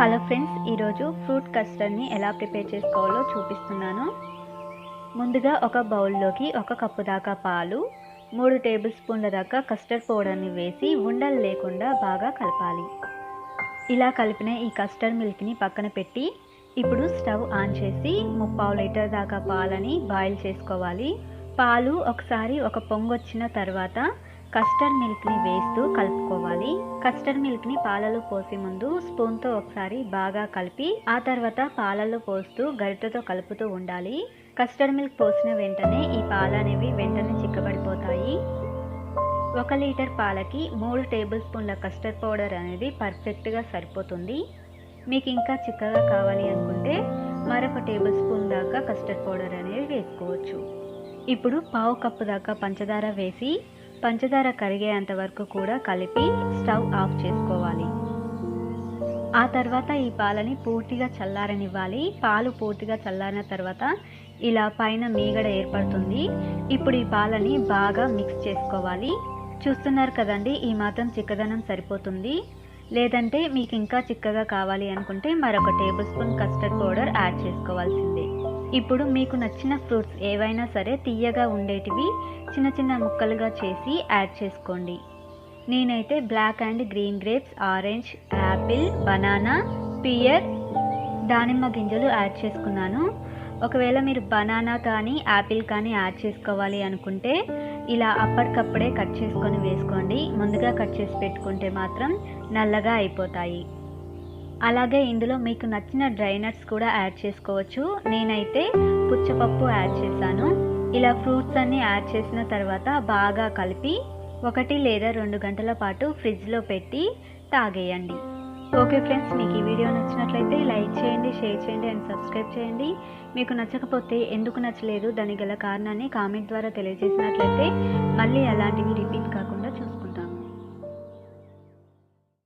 Hello friends ఈరోజు fruit కస్టర్డ్ని ఎలా ప్రిపేర్ చేసుకోవాలో చూపిస్తున్నాను. ముందుగా ఒక బౌల్లోకి ఒక కప్పు దాకా పాలు మూడు టేబుల్ స్పూన్ల దాకా కస్టర్డ్ పౌడర్ని వేసి ఉండలు లేకుండా బాగా కలపాలి. ఇలా కలిపిన ఈ కస్టర్డ్ మిల్క్ని పక్కన పెట్టి ఇప్పుడు స్టవ్ ఆన్ చేసి ముప్పావు లీటర్ దాకా పాలని బాయిల్ చేసుకోవాలి. పాలు ఒకసారి ఒక పొంగు వచ్చిన తర్వాత కస్టర్డ్ మిల్క్ని వేస్తూ కలుపుకోవాలి. కస్టర్డ్ మిల్క్ని పాలలో పోసే ముందు స్పూన్తో ఒకసారి బాగా కలిపి ఆ తర్వాత పాలలో పోస్తూ గరిటెతో కలుపుతూ ఉండాలి. కస్టర్డ్ మిల్క్ పోసిన వెంటనే ఈ పాలు అనేవి వెంటనే చిక్కబడిపోతాయి. ఒక లీటర్ పాలకి మూడు టేబుల్ స్పూన్ల కస్టర్డ్ పౌడర్ అనేది పర్ఫెక్ట్గా సరిపోతుంది. మీకు ఇంకా చిక్కగా కావాలి అనుకుంటే మరొక టేబుల్ స్పూన్ దాకా కస్టర్డ్ పౌడర్ అనేది వేసుకోవచ్చు. ఇప్పుడు పావు కప్పు దాకా పంచదార వేసి పంచదార కరిగేంత వరకు కూడా కలిపి స్టవ్ ఆఫ్ చేసుకోవాలి. ఆ తర్వాత ఈ పాలని పూర్తిగా చల్లారనివ్వాలి. పాలు పూర్తిగా చల్లారిన తర్వాత ఇలా పైన మీగడ ఏర్పడుతుంది. ఇప్పుడు ఈ పాలని బాగా మిక్స్ చేసుకోవాలి. చూస్తున్నారు కదండి ఈ మాత్రం చిక్కదనం సరిపోతుంది. లేదంటే మీకు ఇంకా చిక్కగా కావాలి అనుకుంటే మరొక tablespoon custard powder add చేసుకోవాల్సిందే. ఇప్పుడు మీకు నచ్చిన ఫ్రూట్స్ ఏవైనా సరే తీయగా ఉండేటివి చిన్న చిన్న ముక్కలుగా చేసి యాడ్ చేసుకోండి. నేనైతే black and green grapes orange apple banana pear దానిమ్మ గింజలు యాడ్ చేసుకున్నాను. ఒకవేళ మీరు బనానా కానీ యాపిల్ కానీ యాడ్ చేసుకోవాలి అనుకుంటే ఇలా అప్పటికప్పుడే కట్ చేసుకొని వేసుకోండి. ముందుగా కట్ చేసి పెట్టుకుంటే మాత్రం నల్లగా అయిపోతాయి. అలాగే ఇందులో మీకు నచ్చిన డ్రై నట్స్ కూడా యాడ్ చేసుకోవచ్చు. నేనైతే పుచ్చపప్పు యాడ్ చేశాను. ఇలా ఫ్రూట్స్ అన్నీ యాడ్ చేసిన తర్వాత బాగా కలిపి ఒకటి లేదా రెండు గంటల పాటు ఫ్రిడ్జ్లో పెట్టి తాగేయండి. ఓకే ఫ్రెండ్స్ మీకు ఈ వీడియో నచ్చినట్లయితే లైక్ చేయండి షేర్ చేయండి అండ్ సబ్స్క్రైబ్ చేయండి. మీకు నచ్చకపోతే ఎందుకు నచ్చలేదు దానికి గల కారణాన్ని కామెంట్ ద్వారా తెలియజేసినట్లయితే మళ్ళీ అలాంటివి రిపీట్ కాకుండా